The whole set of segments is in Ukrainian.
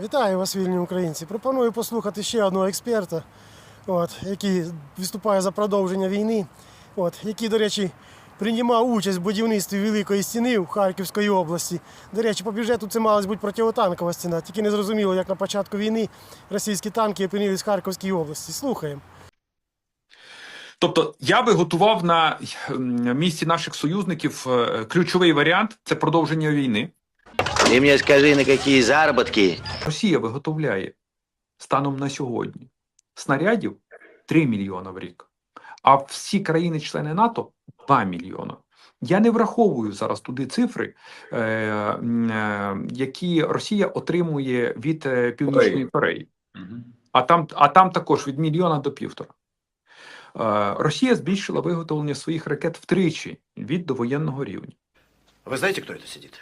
Вітаю вас, вільні українці. Пропоную послухати ще одного експерта, от, який виступає за продовження війни, от, який, до речі, приймав участь в будівництві Великої стіни в Харківській області. До речі, по бюджету це мала бути противотанкова стіна, тільки не зрозуміло, як на початку війни російські танки опинились в Харківській області. Слухаємо. Тобто я би готував на місці наших союзників е, ключовий варіант це продовження війни. Ты мне скажи, на какие заработки? Росія виготовляє станом на сьогодні снарядів 3 мільйона в рік, а всі країни-члени НАТО 2 мільйона. Я не враховую зараз туди цифри, е, м, е, які Росія отримує від е, Північної Кореї. А там, а там також від мільйона до півтора. Е, Росія збільшила виготовлення своїх ракет втричі від довоєнного рівня. Вы знаете, кто это сидит?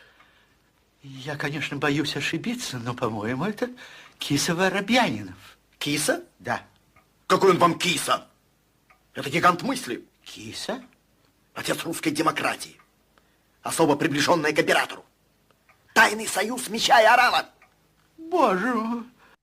Я, конечно, боюсь ошибиться, но, по-моему, это Киса Воробьянинов. Киса? Да. Какой он вам киса? Это гигант мысли. Киса? Отец русской демократии. Особо приближенная к оператору. Тайный союз меча и орала. Боже мой.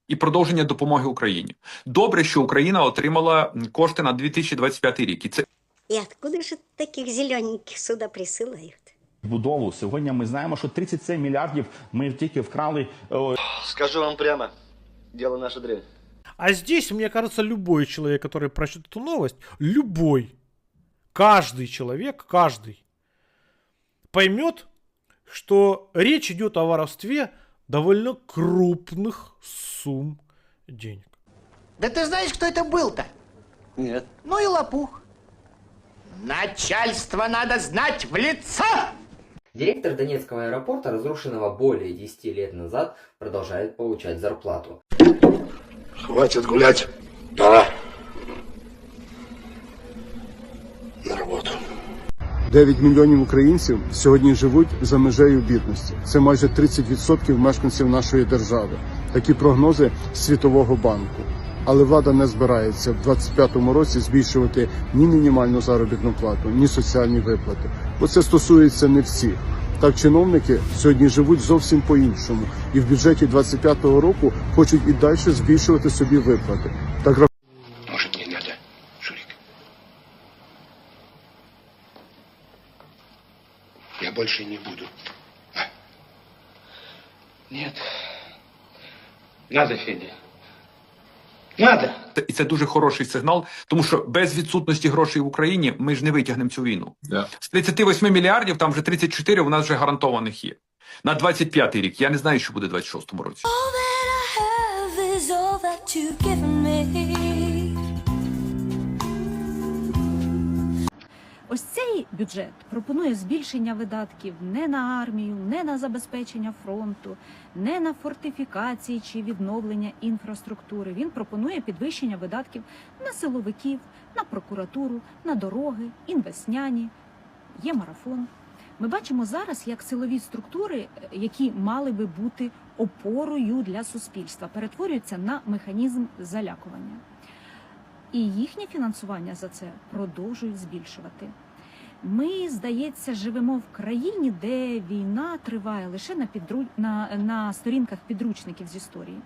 і продовження допомоги Україні. Добре, що Україна отримала м, кошти на 2025 рік, і це И откуда же таких зелененьких сюда присылают? Будову сьогодні ми знаємо, що 37 мільярдів ми тільки вкрали о, Скажу вам прямо, дело наше дрянь. А здесь, мне кажется, любой человек, который прочтет эту новость, любой, каждый человек, каждый, поймет, что речь идет о воровстве довольно крупных сумм денег. Да ты знаешь, кто это был-то? Нет. Ну и лопух. Начальство надо знать в лицо! Директор Донецкого аэропорта, разрушенного более 10 лет назад, продолжает получать зарплату. Хватит гулять. Пора. На работу. 9 мільйонів українців сьогодні живуть за межею бідності. Це майже 30% мешканців нашої держави. Такі прогнози Світового банку. Але влада не збирається в 2025 році збільшувати ні мінімальну заробітну плату, ні соціальні виплати. Бо це стосується не всіх. Так чиновники сьогодні живуть зовсім по-іншому, і в бюджеті 2025 року хочуть і далі збільшувати собі виплати. Так Может, не надо, Шурик? Я больше не буду. А? Нет. Надо, Федя. Надо. і це дуже хороший сигнал, тому що без відсутності грошей в Україні ми ж не витягнемо цю війну. З 38 мільярдів, там вже 34 у нас вже гарантованих є. На 25 рік. Я не знаю, що буде в 26-му році. Ось цей бюджет пропонує збільшення видатків не на армію, не на забезпечення фронту, не на фортифікації чи відновлення інфраструктури. Він пропонує підвищення видатків на силовиків, на прокуратуру, на дороги, інвесняні. Є марафон. Ми бачимо зараз, як силові структури, е, які мали би бути опорою для суспільства, перетворюються на механізм залякування. І їхнє фінансування за це продовжують збільшувати. Ми, здається, живемо в країні, де війна триває лише на, підру... на, на сторінках підручників з історії.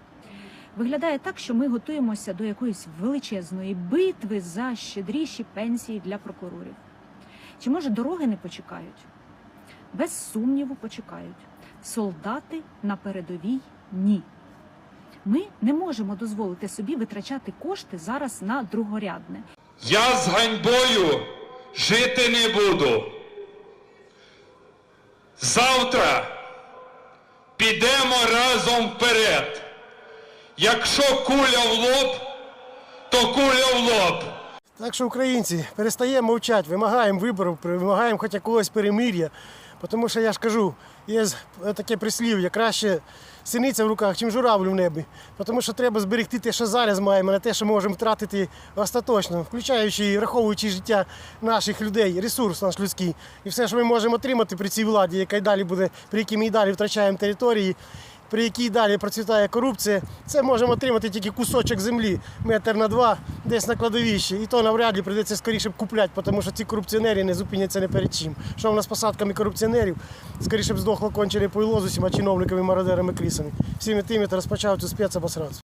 Виглядає так, що ми готуємося до якоїсь величезної битви за щедріші пенсії для прокурорів. Чи може дороги не почекають? Без сумніву почекають. Солдати на передовій ні. Ми не можемо дозволити собі витрачати кошти зараз на другорядне. Я з ганьбою жити не буду. Завтра підемо разом вперед. Якщо куля в лоб, то куля в лоб. Так що, українці, перестаємо мовчати, вимагаємо виборів, вимагаємо хоч якогось перемир'я. Тому що я ж кажу, є таке прислів'я, краще синиця в руках, чим журавль в небі. Тому що треба зберегти те, що зараз маємо, не те, що можемо втратити остаточно, включаючи і враховуючи життя наших людей, ресурс наш людський. І все, що ми можемо отримати при цій владі, яка й далі буде, при якій ми і далі втрачаємо території, при якій далі процвітає корупція, це можемо отримати тільки кусочок землі, метр на два, десь на кладовищі. І то навряд ли прийдеться скоріше б купляти, тому що ці корупціонери не зупиняться не перед чим. Що в нас посадками корупціонерів, скоріше б здохло кончили пойло з усіма чиновниками, мародерами, крісами. Всіми тими, хто розпочав цю спецобосрацію.